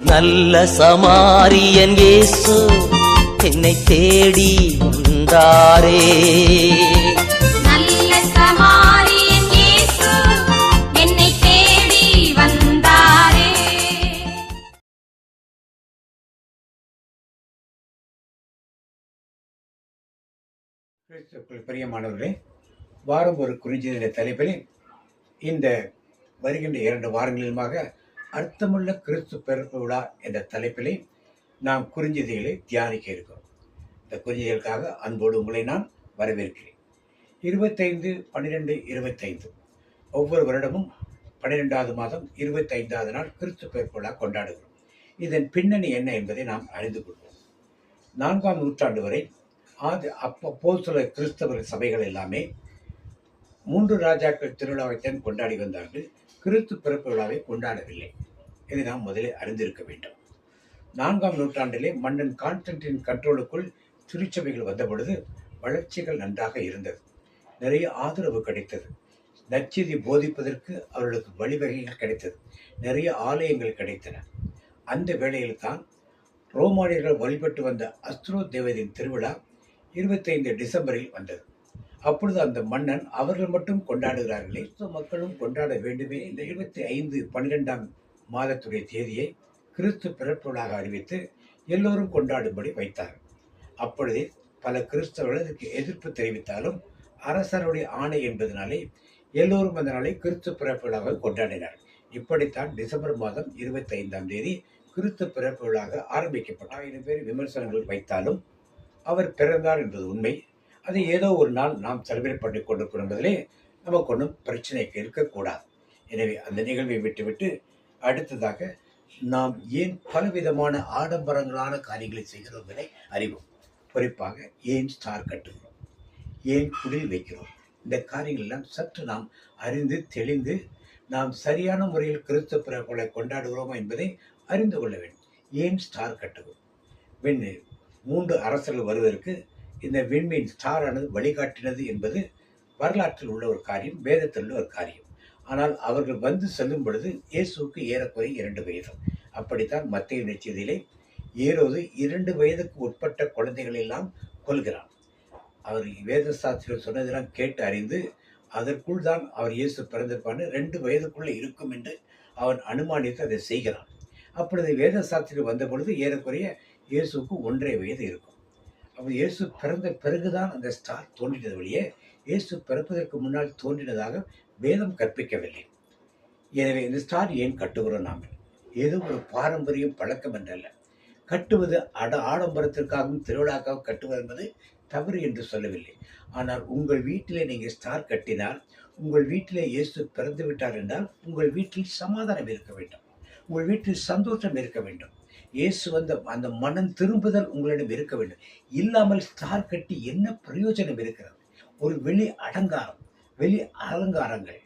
நல்ல சமாரியன் இயேசு என்னை தேடி வந்தாரே. நல்ல சமாரியன் இயேசு என்னை தேடி வந்தாரே. கிறிஸ்துக்குள் பிரியமானவர்களே வாரம் ஒரு குறிஞ்சின தலைப்பில் இந்த வருகின்ற இரண்டு வாரங்களிலுமாக அர்த்தமுள்ள கிறிஸ்து பிறப்பு என்ற தலைப்பிலே நாம் குறிஞ்சிதைகளை தியானிக்க இருக்கிறோம். இந்த குறிஞ்சிகளுக்காக அன்போடு உங்களை நான் வரவேற்கிறேன். இருபத்தைந்து பன்னிரெண்டு இருபத்தைந்து. ஒவ்வொரு வருடமும் பன்னிரெண்டாவது மாதம் இருபத்தைந்தாவது நாள் கிறிஸ்து பிறப்பு கொண்டாடுகிறோம். இதன் பின்னணி என்ன என்பதை நாம் அறிந்து கொள்வோம். நான்காம் நூற்றாண்டு வரை ஆதி அப்போ போஸ்தல கிறிஸ்தவ சபைகள் எல்லாமே மூன்று ராஜாக்கள் திருவிழாவைத்தான் கொண்டாடி வந்தார்கள். கிறிஸ்து பிறப்பு விழாவை கொண்டாடவில்லை. இதை நாம் முதலில் அறிந்திருக்க வேண்டும். நான்காம் நூற்றாண்டிலே மன்னன் கான்ஸ்டன்டின் கண்ட்ரோலுக்குள் திருச்சபைகள் வந்த பொழுது வளர்ச்சிகள் நன்றாக இருந்தது. நிறைய ஆதரவு கிடைத்தது. நற்செய்தி போதிப்பதற்கு அவர்களுக்கு வழிவகைகள் கிடைத்தது. நிறைய ஆலயங்கள் கிடைத்தன. அந்த வேளையில் தான் ரோமானியர்கள் வழிபட்டு வந்த அஸ்த்ரோ தேவதின் திருவிழா இருபத்தைந்து டிசம்பரில் வந்தது. அப்பொழுது அந்த மன்னன் அவர்கள் மட்டும் கொண்டாடுகிறார்களே. கிறிஸ்துவ மக்களும் கொண்டாட வேண்டுமே. இந்த இருபத்தி ஐந்து பன்னிரெண்டாம் மாதத்துடைய தேதியை கிறிஸ்து பிறப்புகளாக அறிவித்து எல்லோரும் கொண்டாடும்படி வைத்தார். அப்பொழுதே பல கிறிஸ்தவர்கள் இதற்கு எதிர்ப்பு தெரிவித்தாலும் அரசருடைய ஆணை என்பதனாலே எல்லோரும் அந்த நாளை கிறிஸ்து பிறப்புகளாக கொண்டாடினார். இப்படித்தான் டிசம்பர் மாதம் இருபத்தி ஐந்தாம் தேதி கிறிஸ்து பிறப்புகளாக ஆரம்பிக்கப்பட்ட ஆயிரம் பேர் விமர்சனங்கள் வைத்தாலும் அவர் பிறந்தார் என்பது உண்மை. அது ஏதோ ஒரு நாள் நாம் செலிப்ரேட் பண்ணி கொண்டிருக்கிறோம் என்பதிலே நமக்கு ஒன்றும் பிரச்சனைக்கு இருக்கக்கூடாது. எனவே அந்த நிகழ்வை விட்டுவிட்டு அடுத்ததாக நாம் ஏன் பலவிதமான ஆடம்பரங்களான காரியங்களை செய்கிறோம் என்பதை அறிவோம். குறிப்பாக ஏன் ஸ்டார் கட்டுகிறோம்? ஏன் குடில் வைக்கிறோம்? இந்த காரியங்கள் எல்லாம் சற்று நாம் அறிந்து தெளிந்து நாம் சரியான முறையில் கிறிஸ்து பிறப்புகளை கொண்டாடுகிறோமா என்பதை அறிந்து கொள்ள வேண்டும். ஏன் ஸ்டார் கட்டுகிறோம்? விண்ணு மூன்று அரசர்கள் வருவதற்கு இந்த விண்மீன் ஸ்டாரானது வழிகாட்டினது என்பது வரலாற்றில் உள்ள ஒரு காரியம் வேதத்தில் உள்ள ஒரு காரியம். ஆனால் அவர்கள் வந்து செல்லும் பொழுது இயேசுவுக்கு ஏறக்குறை இரண்டு வயது. அப்படித்தான் மத்திய நிச்சயத்திலே ஏரோது இரண்டு வயதுக்கு உட்பட்ட குழந்தைகள் எல்லாம் கொள்கிறான் அவர் வேத சாஸ்திரம் சொன்னதெல்லாம் கேட்டு அறிந்து அதற்குள் தான் அவர் இயேசு பிறந்திருப்பான்னு ரெண்டு வயதுக்குள்ளே இருக்கும் என்று அவன் அனுமானித்து அதை செய்கிறான். அப்பொழுது வேத சாஸ்திரம் வந்த பொழுது ஏறக்குறைய இயேசுக்கு ஒன்றே வயது இருக்கும். அப்போ இயேசு பிறந்த பிறகுதான் அந்த ஸ்டார் தோன்றினது வழியே இயேசு பிறப்பதற்கு முன்னால் தோன்றினதாக வேதம் கற்பிக்கவில்லை. எனவே இந்த ஸ்டார் ஏன் கட்டுகிறோம் நாம்? ஏதோ ஒரு பாரம்பரியம் பழக்கம் என்றல்ல. கட்டுவது அட ஆடம்பரத்திற்காகவும் திருவிழாக்காகவும் கட்டுவது என்பது தவறு என்று சொல்லவில்லை. ஆனால் உங்கள் வீட்டிலே நீங்கள் ஸ்டார் கட்டினால் உங்கள் வீட்டிலே இயேசு பிறந்து விட்டார் என்றால் உங்கள் வீட்டில் சமாதானம் இருக்க வேண்டும். உங்கள் வீட்டில் சந்தோஷம் இருக்க வேண்டும். இயேசு வந்த அந்த மனம் திரும்புதல் உங்களிடம் இருக்க வேண்டும். இல்லாமல் ஸ்டார் கட்டி என்ன பிரயோஜனம் இருக்கிறது? ஒரு வெளி அலங்காரம் வெளி அலங்காரங்கள்.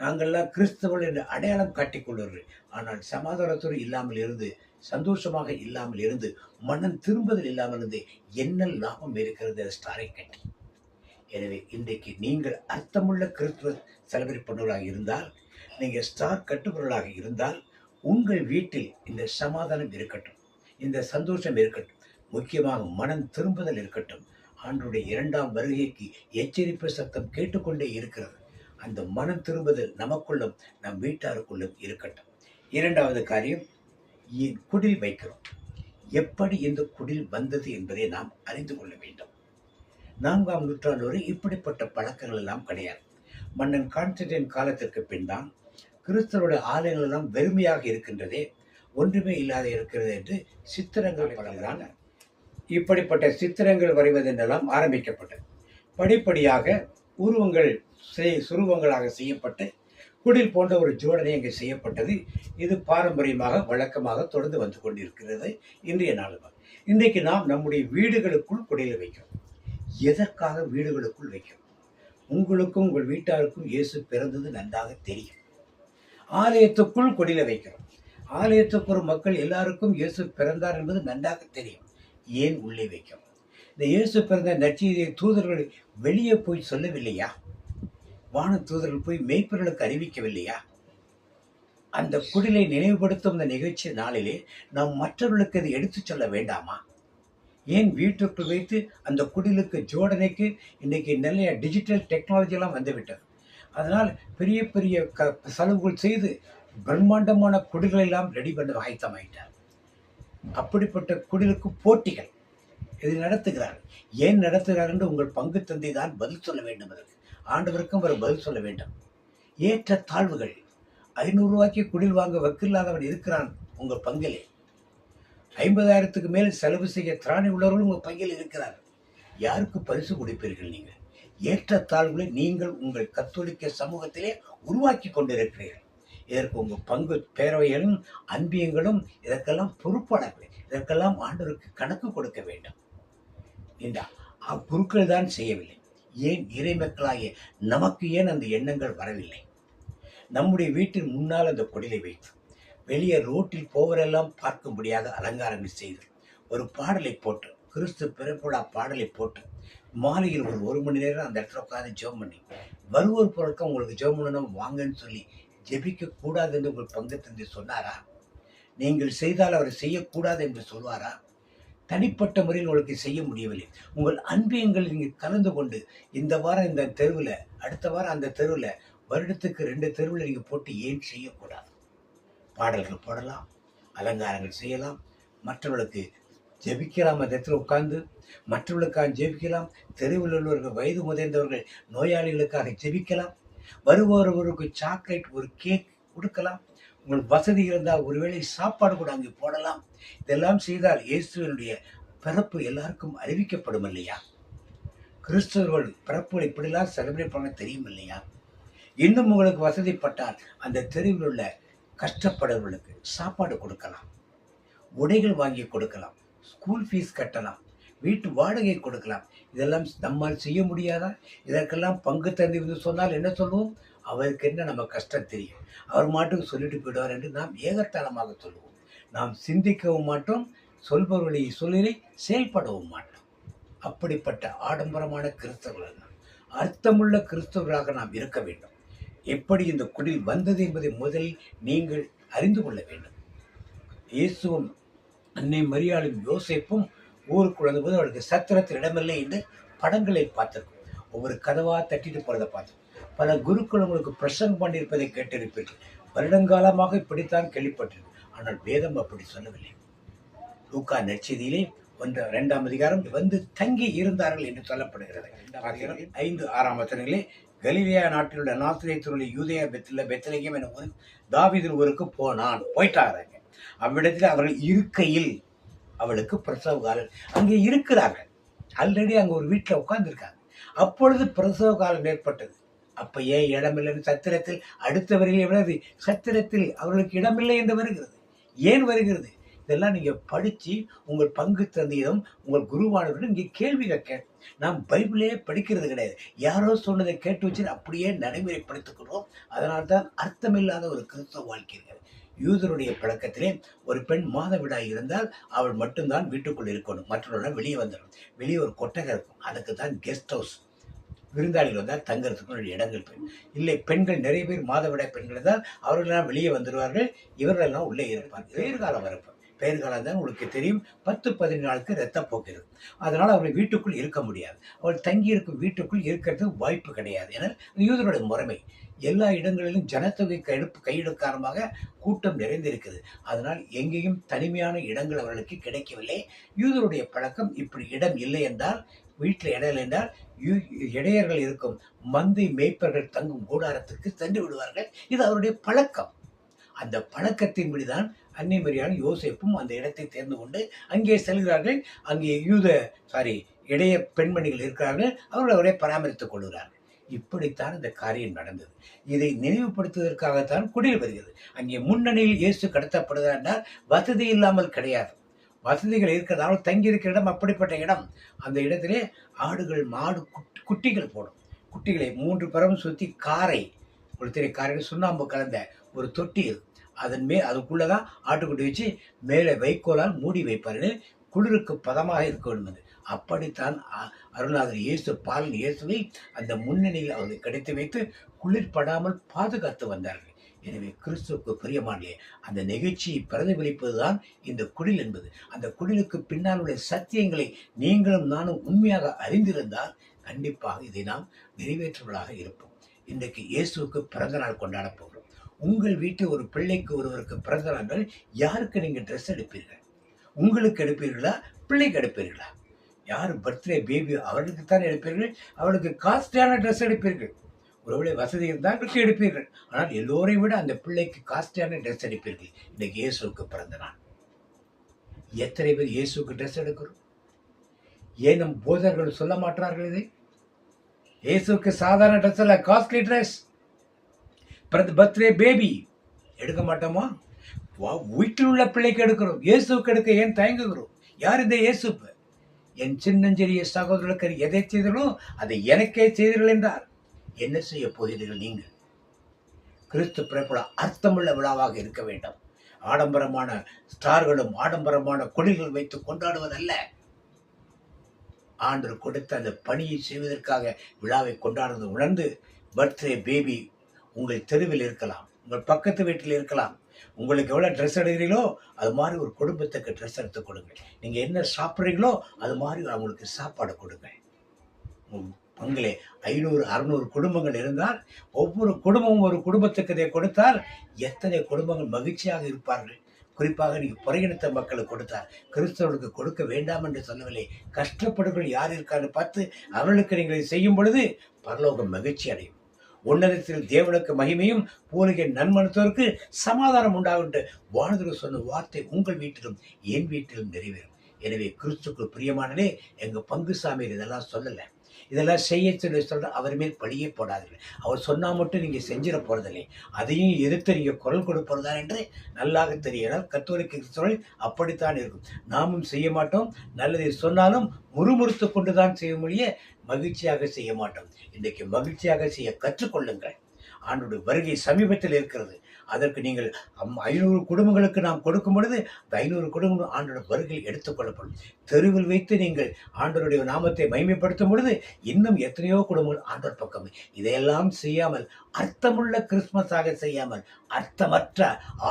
நாங்கள்லாம் கிறிஸ்தவர்கள் என்று அடையாளம் காட்டிக்கொள்வார்கள் ஆனால் சமாதானத்துறை இல்லாமல் இருந்து சந்தோஷமாக இல்லாமல் இருந்து மனம் திரும்புதல் இல்லாமல் இருந்து என்ன லாபம் இருக்கிறது அந்த ஸ்டாரை கட்டி? எனவே இன்றைக்கு நீங்கள் அர்த்தமுள்ள கிறிஸ்துவ செலிபிரேட் பண்ணுவதாக இருந்தால் நீங்கள் ஸ்டார் கட்டுபவர்களாக இருந்தால் உங்கள் வீட்டில் இந்த சமாதானம் இருக்கட்டும் இந்த சந்தோஷம் இருக்கட்டும் முக்கியமாக மனம் திரும்புதல் இருக்கட்டும். ஆண்டுடைய இரண்டாம் வருகைக்கு எச்சரிப்பு சத்தம் கேட்டுக்கொண்டே இருக்கிறது. அந்த மனம் திரும்புதல் நமக்குள்ளும் நம் வீட்டாருக்குள்ளும் இருக்கட்டும். இரண்டாவது காரியம் குடில் வைக்கிறோம். எப்படி இந்த குடில் வந்தது என்பதை நாம் அறிந்து கொள்ள வேண்டும். நான்காம் நூற்றாண்டு வரை இப்படிப்பட்ட பழக்கங்கள் எல்லாம் கிடையாது. மன்னன் கான்ஸ்டன்டைன் காலத்திற்கு பின்தான் கிறிஸ்தவருடைய ஆலயங்கள் எல்லாம் வெறுமையாக இருக்கின்றதே ஒன்றுமே இல்லாத இருக்கிறது என்று சித்திரங்கள் பலதான் இப்படிப்பட்ட சித்திரங்கள் வரைவதென்றெல்லாம் ஆரம்பிக்கப்பட்டது. படிப்படியாக உருவங்கள் செய் சுருவங்களாக செய்யப்பட்டு குடில் போன்ற ஒரு ஜோடனை அங்கே செய்யப்பட்டது. இது பாரம்பரியமாக வழக்கமாக தொடர்ந்து வந்து கொண்டிருக்கிறது இன்றைய நாளும். இன்றைக்கு நாம் நம்முடைய வீடுகளுக்குள் குடையில் வைக்கிறோம். எதற்காக வீடுகளுக்குள் வைக்கிறோம்? உங்களுக்கும் உங்கள் வீட்டாருக்கும் இயேசு பிறந்தது நன்றாக தெரியும். ஆலயத்துக்குள் கொடியில வைக்கிறோம். ஆலயத்துக்கு மக்கள் எல்லாருக்கும் இயேசு பிறந்தார் என்பது நன்றாக தெரியும். ஏன் உள்ளே வைக்கிறோம்? இந்த இயேசு பிறந்த நற்செய்தியை தூதர்கள் வெளியே போய் சொல்லவில்லையா? வான தூதர்கள் போய் மெய்ப்பர்களுக்கு அறிவிக்கவில்லையா? அந்த குடிலை நினைவுபடுத்தும் இந்த நிகழ்ச்சி நாளிலே நாம் மற்றவர்களுக்கு அதை எடுத்துச் சொல்ல வேண்டாமா? ஏன் வீட்டுக்கு வைத்து அந்த குடிலுக்கு ஜோடனைக்கு இன்னைக்கு நிறைய டிஜிட்டல் டெக்னாலஜி எல்லாம் வந்துவிட்டது? அதனால் பெரிய பெரிய க செலவுகள் செய்து பிரம்மாண்டமான குடில்கள் எல்லாம் ரெடி பண்ண ஆயத்தமாயிட்டார் அப்படிப்பட்ட குடிலுக்கு போட்டிகள் இது நடத்துகிறார். ஏன் நடத்துகிறார் என்று உங்கள் பங்கு தந்தை தான் பதில் சொல்ல வேண்டும் அதற்கு. ஆண்டவருக்கும் அவர் பதில் சொல்ல வேண்டும். ஏற்ற தாழ்வுகள் ஐநூறுரூவாய்க்கு குடில் வாங்க வக்கில்லாதவன் இருக்கிறான் உங்கள் பங்கிலே. ஐம்பதாயிரத்துக்கு மேல் செலவு செய்ய திராணி உள்ளவர்கள் உங்கள் பங்கில் இருக்கிறார் யாருக்கு பரிசு கொடுப்பீர்கள் நீங்கள்? ஏற்றத்தாழ்வுகளை நீங்கள் உங்கள் கத்தோலிக்க சமூகத்திலே உருவாக்கி கொண்டிருக்கிறீர்கள். இதற்கு உங்கள் பங்கு பேரவைகளும் அன்பியங்களும் இதற்கெல்லாம் பொறுப்பாளர்கள் இதற்கெல்லாம் ஆண்டவருக்கு கணக்கு கொடுக்க வேண்டும். இந்த அக்குருக்கள் குருக்கள் தான் செய்யவில்லை. ஏன் இறைமக்களாகிய நமக்கு ஏன் அந்த எண்ணங்கள் வரவில்லை? நம்முடைய வீட்டின் முன்னால் அந்த கொடிலை வைத்து வெளியே ரோட்டில் போவரெல்லாம் பார்க்கும்படியாக அலங்காரங்கள் செய்து ஒரு பாடலை போட்டு கிறிஸ்து பிறப்புழா பாடலை போட்டு மாலையில் ஒரு ஒரு மணி நேரம் அந்த இடத்துல உட்காந்து ஜெபம் பண்ணி வருவோர் பொருட்கள் உங்களுக்கு ஜெபம் பண்ணணும் வாங்கன்னு சொல்லி ஜெபிக்க கூடாது என்று உங்கள் பங்கு தந்தை சொன்னாரா? நீங்கள் செய்தால் அவர் செய்யக்கூடாது என்று சொல்வாரா? தனிப்பட்ட முறையில் உங்களுக்கு செய்ய முடியவில்லை. உங்கள் அன்பியங்கள் நீங்கள் கலந்து கொண்டு இந்த வாரம் இந்த தெருவில் அடுத்த வாரம் அந்த தெருவில் வருடத்துக்கு ரெண்டு தெருவில் நீங்கள் போட்டு ஏன் செய்யக்கூடாது? பாடல்கள் போடலாம் அலங்காரங்கள் செய்யலாம் மற்றவர்களுக்கு ஜெபிக்கலாம் அந்த இடத்துல உட்கார்ந்து மற்றவர்களுக்காக ஜெபிக்கலாம். தெருவில் உள்ளவர்கள் வயது முதிர்ந்தவர்கள் நோயாளிகளுக்காக ஜெபிக்கலாம். வருபவர்களுக்கு சாக்லேட் ஒரு கேக் கொடுக்கலாம். உங்களுக்கு வசதி இருந்தால் ஒருவேளை சாப்பாடு கூட அங்கே போடலாம். இதெல்லாம் செய்தால் இயேசுவனுடைய பிறப்பு எல்லாருக்கும் அறிவிக்கப்படும் இல்லையா? கிறிஸ்தவர்கள் பிறப்புகள் இப்படிலாம் செலிப்ரேட் பண்ண தெரியும் இல்லையா? இன்னும் உங்களுக்கு வசதிப்பட்டால் அந்த தெருவில் உள்ள கஷ்டப்படுறவர்களுக்கு சாப்பாடு கொடுக்கலாம். உடைகள் வாங்கி கொடுக்கலாம். ஸ்கூல் ஃபீஸ் கட்டலாம். வீட்டு வாடகை கொடுக்கலாம். இதெல்லாம் நம்மால் செய்ய முடியாதா? இதற்கெல்லாம் பங்கு தந்தை வந்து சொன்னால் என்ன சொல்லுவோம்? அவருக்கு என்ன நம்ம கஷ்டம் தெரியும். அவர் மாட்டுக்கு சொல்லிட்டு போயிடுவார் என்று நாம் ஏகத்தாளமாக சொல்லுவோம். நாம் சிந்திக்கவும் மாட்டோம். சொல்பவர்களை சொல்லிலே செயல்படவும் மாட்டோம். அப்படிப்பட்ட ஆடம்பரமான கிறிஸ்தவர்கள் நாம் அர்த்தமுள்ள கிறிஸ்தவர்களாக நாம் இருக்க வேண்டும். எப்படி இந்த குடில் வந்தது என்பதை முதலில் நீங்கள் அறிந்து கொள்ள வேண்டும். இயேசுவும் அன்னை மரியாளும் யோசேப்பும் ஊருக்கு வந்தபோது அவளுக்கு சத்திரத்தில் இடமில்லை என்று படங்களை பார்த்திருக்கோம். ஒவ்வொரு கதவா தட்டிட்டு போறதை பார்த்தோம் பல குருக்கள் உங்களுக்கு பிரசங்கம் பண்ணியிருப்பதை கேட்டிருப்பீர்கள். வருடங்காலமாக இப்படித்தான் கேள்விப்பட்டிருக்கு ஆனால் வேதம் அப்படி சொல்லவில்லை. லூக்கா நற்செய்தியிலே ஒன்று இரண்டாம் அதிகாரம் வந்து தங்கி இருந்தார்கள் என்று சொல்லப்படுகிறது. ஐந்து ஆறாம் வசனங்களே கலிலியா நாட்டில் உள்ள நாசிரியத்தினுடைய யூதயா பெத்தில பெத்தலகம் என ஒரு தாவீதின் ஊருக்கு போனான். போயிட்டாங்க அவ்விடத்தில் அவர்கள் இருக்கையில் அவளுக்கு பிரசவ காலம் அங்கே இருக்கிறார்கள். ஆல்ரெடி அங்கே ஒரு வீட்டில் உட்கார்ந்திருக்காங்க. அப்பொழுது பிரசவ காலம் ஏற்பட்டது. அப்ப ஏன் இடமில்லைன்னு சத்திரத்தில் அடுத்த வரையில் எவ்வளவு? சத்திரத்தில் அவர்களுக்கு இடமில்லை என்று வருகிறது. ஏன் வருகிறது? இதெல்லாம் நீங்க படிச்சு உங்கள் பங்கு தந்தையிடம் உங்கள் குருவானவர்கள் இங்கே கேள்வி கேட்க. நாம் பைபிளே படிக்கிறது கிடையாது. யாரோ சொன்னதை கேட்டு வச்சு அப்படியே நடைமுறைப்படுத்திக்கிறோம் அதனால்தான் அர்த்தமில்லாத ஒரு கிறிஸ்தவ வாழ்க்கை இருக்கிறது யூதருடைய பழக்கத்திலே ஒரு பெண் மாதவிடாய் இருந்தால் அவள் மட்டும்தான் வீட்டுக்குள் இருக்கணும் மற்றவர்கள் வெளியே வந்துடும் வெளியே ஒரு கொட்டகை இருக்கும். அதுக்கு தான் கெஸ்ட் ஹவுஸ் விருந்தாளிகள் வந்தால் தங்கறதுக்கு ஒரு இடங்கள் பெண் இல்லை பெண்கள் நிறைய பேர் மாதவிடாய் பெண்கள் இருந்தால் அவர்களெல்லாம் வெளியே வந்துடுவார்கள் இவர்களெல்லாம் உள்ளே இருப்பார் பேர்காலம் வரப்பு. பேர்காலம் தான் உங்களுக்கு தெரியும். பத்து பதினஞ்சு நாளுக்கு ரத்தப்போக்கு இருக்கும். அதனால் அவர்கள் வீட்டுக்குள் இருக்க முடியாது. அவள் தங்கி இருக்கும் வீட்டுக்குள் இருக்கிறதுக்கு வாய்ப்பு கிடையாது. என யூதருடைய முறைமை. எல்லா இடங்களிலும் ஜனத்தொகை கெடுப்பு கையெடு காரணமாக கூட்டம் நிறைந்திருக்குது அதனால் எங்கேயும் தனிமையான இடங்கள் அவர்களுக்கு கிடைக்கவில்லை. யூதருடைய பழக்கம் இப்படி இடம் இல்லை என்றால் வீட்டில் இடம் இல்லை என்றால் யூ- இடையர்கள் இருக்கும் மந்தை மேய்ப்பர்கள் தங்கும் கூடாரத்துக்கு சென்று விடுவார்கள். இது அவருடைய பழக்கம். அந்த பழக்கத்தின்படிதான் அன்னை மரியாதை யோசிப்பும் அந்த இடத்தை தேர்ந்து கொண்டு அங்கே செல்கிறார்கள். அங்கே யூத சாரி இடைய பெண்மணிகள் இருக்கிறார்கள். அவர்கள் அவரை பராமரித்துக் கொள்கிறார்கள். இப்படித்தான் இந்த காரியம் நடந்தது. இதை நினைவுபடுத்துவதற்காகத்தான் குடியில் வருகிறது. அங்கே முன்னணியில் இயேசு கடத்தப்படுகிறார் என்றால் வசதி இல்லாமல் கிடையாது. வசதிகள் இருக்கிறதால தங்கி இருக்கிற இடம் அப்படிப்பட்ட இடம். அந்த இடத்திலே ஆடுகள் மாடு குட்- குட்டிகள் போடும். குட்டிகளை மூன்று பரவும் சுற்றி காரை ஒரு திரை காரையில் சுண்ணாம்பு கலந்த ஒரு தொட்டி அதன் மே அதுக்குள்ளே தான் ஆட்டுக்குட்டி வச்சு மேலே வைக்கோலால் மூடி வைப்பார்கள். குளிருக்கு பதமாக இருக்க வேண்டும் அப்படித்தான் அ- இயேசு பாலன் இயேசுவை அந்த முன்னணியில் அவர்கள் கிடைத்து வைத்து குளிர்படாமல் பாதுகாத்து வந்தார்கள். எனவே கிறிஸ்துவுக்கு பிரியமானே அந்த நிகழ்ச்சியை பிரதிபலிப்பதுதான் இந்த குடில் என்பது. அந்த குடிலுக்கு பின்னால் உள்ள சத்தியங்களை நீங்களும் நானும் உண்மையாக அறிந்திருந்தால் கண்டிப்பாக இதை நாம் நிறைவேற்றுவதாக இருப்போம். இன்றைக்கு இயேசுவுக்கு பிறந்த நாள் கொண்டாட போகிறோம். உங்கள் வீட்டில் ஒரு பிள்ளைக்கு ஒருவருக்கு பிறந்த நாள் யாருக்கு நீங்கள் ட்ரெஸ் எடுப்பீர்கள்? உங்களுக்கு எடுப்பீர்களா? பிள்ளைக்கு எடுப்பீர்களா? யார் பர்த்டே பேபி அவர்களுக்கு தான் எடுப்பீர்கள்? அவளுக்கு காஸ்ட்லியான ட்ரெஸ் எடுப்பீர்கள். ஒருவேளை வசதி இருந்தால் அதற்கு எடுப்பீர்கள். ஆனால் எல்லோரையும் விட அந்த பிள்ளைக்கு காஸ்ட்லியான ட்ரெஸ் எடுப்பீர்கள். இன்னைக்கு இயேசுவுக்கு பிறந்த நாள். எத்தனை பேர் இயேசுக்கு ட்ரெஸ் எடுக்கிறோம்? ஏன் நம் போதர்கள் சொல்ல மாட்டார்கள் இதை? இயேசுக்கு சாதாரண ட்ரெஸ் அல்ல காஸ்ட்லி ட்ரெஸ் பர்த்டே பேபி எடுக்க மாட்டோமா? வீட்டில் உள்ள பிள்ளைக்கு எடுக்கிறோம். இயேசுக்கு எடுக்க ஏன் தயங்குகிறோம்? யார் இந்த இயேசுப்பு? என் சின்னஞ்சிறிய சகோதரர்கள் எதை செய்தீர்களோ அதை எனக்கே செய்தீர்கள் என்றார். என்ன செய்ய போகிறீர்கள் நீங்கள்? கிறிஸ்து பிறப்புல அர்த்தமுள்ள விழாவாக இருக்க வேண்டும். ஆடம்பரமான ஸ்டார்களும் ஆடம்பரமான கொடிகள் வைத்து கொண்டாடுவதல்ல. ஆண்டு கொடுத்த அந்த பணியை செய்வதற்காக விழாவை கொண்டாடுவது உணர்ந்து பர்த்டே பேபி உங்கள் தெருவில் இருக்கலாம் உங்கள் பக்கத்து வீட்டில் இருக்கலாம் உங்களுக்கு எவ்வளோ ட்ரெஸ் எடுக்கிறீங்களோ அது மாதிரி ஒரு குடும்பத்துக்கு ட்ரெஸ் எடுத்து கொடுங்க நீங்கள் என்ன சாப்பிட்றீங்களோ அது மாதிரி அவங்களுக்கு சாப்பாடு கொடுங்க உம் பங்களே ஐநூறு அறுநூறு குடும்பங்கள் இருந்தால் ஒவ்வொரு குடும்பமும் ஒரு குடும்பத்துக்கு இதை கொடுத்தால் எத்தனை குடும்பங்கள் மகிழ்ச்சியாக இருப்பார்கள். குறிப்பாக நீங்கள் புறையினத்த மக்களுக்கு கொடுத்தார் கிறிஸ்தவர்களுக்கு கொடுக்க வேண்டாம் என்று சொல்லவில்லை. கஷ்டப்படுகள் யார் இருக்கான்னு பார்த்து அவர்களுக்கு நீங்கள் செய்யும் பொழுது பரலோகம் மகிழ்ச்சி அடையும். உன்னதத்தில் தேவனுக்கு மகிமையும் பூலிகை நன்மனத்தோருக்கு சமாதானம் உண்டாகுண்டு என்று வாழ்ந்து சொன்ன வார்த்தை உங்கள் வீட்டிலும் என் வீட்டிலும் நிறைவேறும். எனவே கிறிஸ்துக்குள் பிரியமானதே எங்கள் பங்கு சாமியில் இதெல்லாம் சொல்லலை. இதெல்லாம் செய்ய சொல்லி சொல்ற அவர் மேல் பழியே போடாதீர்கள். அவர் சொன்னால் மட்டும் நீங்கள் செஞ்சிட போகிறதில்லை அதையும் எதிர்த்து நீங்கள் குரல் கொடுப்பதுதான் என்று நல்லாக தெரியனால் கத்தோலிக்க கிறிஸ்தவர்கள் அப்படித்தான் இருக்கும். நாமும் செய்ய மாட்டோம். நல்லதை சொன்னாலும் முறுமுறுத்து கொண்டு தான் செய்ய முடிய மகிழ்ச்சியாக செய்ய மாட்டோம். இன்றைக்கு மகிழ்ச்சியாக செய்ய கற்றுக்கொள்ளுங்கள் ஆண்டுடைய வருகை சமீபத்தில் இருக்கிறது. அதற்கு நீங்கள் அம் ஐநூறு குடும்பங்களுக்கு நாம் கொடுக்கும் பொழுது அந்த ஐநூறு குடும்பம் ஆண்டோட வருகையில் எடுத்துக்கொள்ளப்படும் தெருவில் வைத்து நீங்கள் ஆண்டோருடைய நாமத்தை மைமைப்படுத்தும் பொழுது இன்னும் எத்தனையோ குடும்பங்கள் ஆண்டோர் பக்கம் இதையெல்லாம் செய்யாமல் அர்த்தமுள்ள கிறிஸ்மஸாக செய்யாமல் அர்த்தமற்ற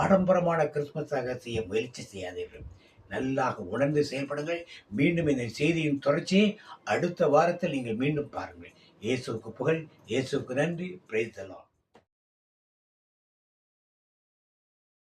ஆடம்பரமான கிறிஸ்மஸாக செய்ய முயற்சி செய்யாதீர்கள் நல்லாக உணர்ந்து செயல்படுங்கள். மீண்டும் இந்த செய்தியின் தொடர்ச்சியை அடுத்த வாரத்தில் நீங்கள் மீண்டும் பாருங்கள். இயேசுவுக்கு புகழ் இயேசுவுக்கு நன்றி. பிரைத்தலாம்